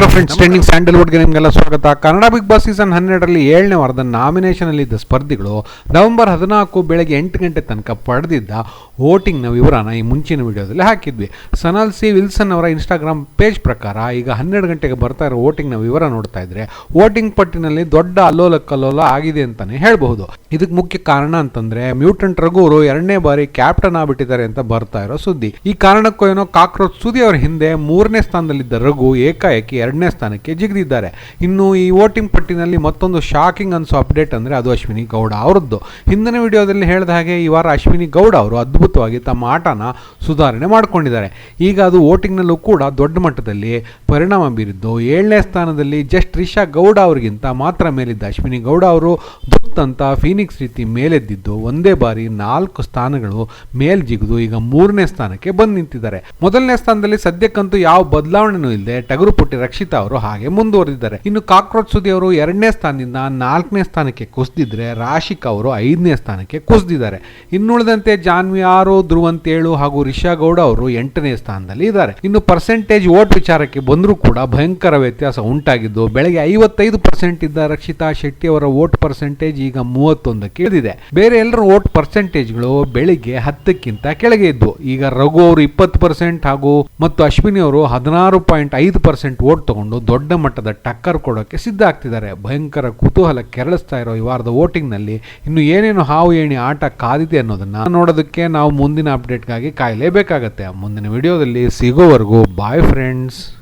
ನಮಸ್ಕಾರ friends trending ಸ್ಯಾಂಡಲ್ವುಡ್ಗೆ ನಿಮಗೆಲ್ಲ ಸ್ವಾಗತ. ಕನ್ನಡ ಬಿಗ್ ಬಾಸ್ ಸೀಸನ್ ಹನ್ನೆರಡರಲ್ಲಿ ಏಳನೇ ವಾರದ ಇದ್ದ ಸ್ಪರ್ಧಿಗಳು ನವೆಂಬರ್ ಹದಿನಾಲ್ಕು ಬೆಳಗ್ಗೆ ಎಂಟು ಗಂಟೆ ತನಕ ಪಡೆದಿದ್ದ ವೋಟಿಂಗ್ನ ವಿವರನ ಈ ಮುಂಚಿನ ವಿಡಿಯೋದಲ್ಲಿ ಹಾಕಿದ್ವಿ. ಸನಲ್ ಸಿ ವಿಲ್ಸನ್ ಅವರ ಇನ್ಸ್ಟಾಗ್ರಾಮ್ ಪೇಜ್ ಪ್ರಕಾರ ಈಗ ಹನ್ನೆರಡು ಗಂಟೆಗೆ ಬರ್ತಾ ಇರೋ ವೋಟಿಂಗ್ನ ವಿವರ ನೋಡ್ತಾ ಇದ್ರೆ ವೋಟಿಂಗ್ ಪಟ್ಟಿನಲ್ಲಿ ದೊಡ್ಡ ಅಲ್ಲೋಲ ಕಲ್ಲೋಲ ಆಗಿದೆ ಅಂತಾನೆ ಹೇಳಬಹುದು. ಇದಕ್ಕೆ ಮುಖ್ಯ ಕಾರಣ ಅಂತಂದ್ರೆ ಮ್ಯೂಟೆಂಟ್ ರಘುವರು ಎರಡನೇ ಬಾರಿ ಕ್ಯಾಪ್ಟನ್ ಆಗ್ಬಿಟ್ಟಿದ್ದಾರೆ ಅಂತ ಬರ್ತಾ ಇರೋ ಸುದ್ದಿ. ಈ ಕಾರಣಕ್ಕೂ ಏನೋ ಕಾಕ್ರೋಚ್ ಸುದಿ ಅವರ ಹಿಂದೆ ಮೂರನೇ ಸ್ಥಾನದಲ್ಲಿದ್ದ ರಘು ಏಕಾಏಕಿ ಎರಡನೇ ಸ್ಥಾನಕ್ಕೆ ಜಿಗಿದಿದ್ದಾರೆ. ಇನ್ನು ಈ ವೋಟಿಂಗ್ ಪಟ್ಟಿನಲ್ಲಿ ಮತ್ತೊಂದು ಶಾಕಿಂಗ್ ಅನ್ಸೋ ಅಪ್ಡೇಟ್ ಅಂದ್ರೆ ಅದು ಅಶ್ವಿನಿ ಗೌಡ ಅವರದ್ದು. ಹಿಂದಿನ ವಿಡಿಯೋದಲ್ಲಿ ಹೇಳಿದ ಹಾಗೆ ಈ ವಾರ ಅಶ್ವಿನಿ ಗೌಡ ಅವರು ಅದ್ಭುತವಾಗಿ ತಮ್ಮ ಆಟನ ಸುಧಾರಣೆ ಮಾಡಿಕೊಂಡಿದ್ದಾರೆ. ಈಗ ಅದು ವೋಟಿಂಗ್ನಲ್ಲೂ ಕೂಡ ದೊಡ್ಡ ಮಟ್ಟದಲ್ಲಿ ಪರಿಣಾಮ ಬೀರಿದ್ದು, ಏಳನೇ ಸ್ಥಾನದಲ್ಲಿ ಜಸ್ಟ್ ರಿಷಾ ಗೌಡ ಅವರಿಗಿಂತ ಮಾತ್ರ ಮೇಲಿದ್ದ ಅಶ್ವಿನಿ ಗೌಡ ಅವರು ದುತ್ ಫೀನಿಕ್ಸ್ ರೀತಿ ಮೇಲೆದ್ದಿದ್ದು, ಒಂದೇ ಬಾರಿ ನಾಲ್ಕು ಸ್ಥಾನಗಳು ಮೇಲ್ ಜಿಗಿದು ಈಗ ಮೂರನೇ ಸ್ಥಾನಕ್ಕೆ ಬಂದು ನಿಂತಿದ್ದಾರೆ. ಮೊದಲನೇ ಸ್ಥಾನದಲ್ಲಿ ಸದ್ಯಕ್ಕಂತೂ ಯಾವ ಬದಲಾವಣೆನೂ ಇಲ್ಲದೆ ಟಗರು ಪುಟ್ಟಿ ರಕ್ಷಿತಾ ಅವರು ಹಾಗೆ ಮುಂದುವರೆದಿದ್ದಾರೆ. ಇನ್ನು ಕಾಕ್ರೋಚ್ ಸುದಿ ಅವರು ಎರಡನೇ ಸ್ಥಾನದಿಂದ ನಾಲ್ಕನೇ ಸ್ಥಾನಕ್ಕೆ ಕುಸಿದಿದ್ರೆ ರಾಶಿಕ್ ಅವರು ಐದನೇ ಸ್ಥಾನಕ್ಕೆ ಕುಸಿದಿದ್ದಾರೆ. ಇನ್ನುಳಿದಂತೆ ಜಾನ್ವಿ ಆರು ಧ್ರುವಂತೇಳು ಹಾಗೂ ರಿಷಾ ಗೌಡ ಅವರು ಎಂಟನೇ ಸ್ಥಾನದಲ್ಲಿ ಇದ್ದಾರೆ. ಇನ್ನು ಪರ್ಸೆಂಟೇಜ್ ವೋಟ್ ವಿಚಾರಕ್ಕೆ ಬಂದರೂ ಕೂಡ ಭಯಂಕರ ವ್ಯತ್ಯಾಸ ಉಂಟಾಗಿದ್ದು, ಬೆಳಗ್ಗೆ ಐವತ್ತೈದು ಪರ್ಸೆಂಟ್ ಇದ್ದ ರಕ್ಷಿತಾ ಶೆಟ್ಟಿ ಅವರ ವೋಟ್ ಪರ್ಸೆಂಟೇಜ್ ಈಗ ಮೂವತ್ತೊಂದಕ್ಕೆ ಇಳಿದಿದೆ. ಬೇರೆ ಎಲ್ಲರ ವೋಟ್ ಪರ್ಸೆಂಟೇಜ್ಗಳು ಬೆಳಿಗ್ಗೆ ಹತ್ತಕ್ಕಿಂತ ಕೆಳಗೆ ಇದ್ವು ಈಗ ರಘು ಅವರು ಇಪ್ಪತ್ತು ಪರ್ಸೆಂಟ್ ಹಾಗೂ ಮತ್ತು ಅಶ್ವಿನಿ ಅವರು ಹದಿನಾರು ಪಾಯಿಂಟ್ ಐದು ಪರ್ಸೆಂಟ್ ವೋಟ್ ತಗೊಂಡು ದೊಡ್ಡ ಮಟ್ಟದ ಟಕ್ಕರ್ ಕೊಡೋಕೆ ಸಿದ್ಧ ಆಗ್ತಿದ್ದಾರೆ. ಭಯಂಕರ ಕುತೂಹಲ ಕೆರಳಿಸ್ತಾ ಇರೋ ಈ ವಾರದ ವೋಟಿಂಗ್ನಲ್ಲಿ ಇನ್ನು ಏನೇನು ಹಾವು ಏಣಿ ಆಟ ಕಾದಿದೆ ಅನ್ನೋದನ್ನ ನೋಡೋದಕ್ಕೆ ನಾವು ಮುಂದಿನ ಅಪ್ಡೇಟ್ಗಾಗಿ ಕಾಯಲೇಬೇಕಾಗತ್ತೆ. ಮುಂದಿನ ವಿಡಿಯೋದಲ್ಲಿ ಸಿಗೋವರೆಗೂ ಬಾಯ್ ಫ್ರೆಂಡ್ಸ್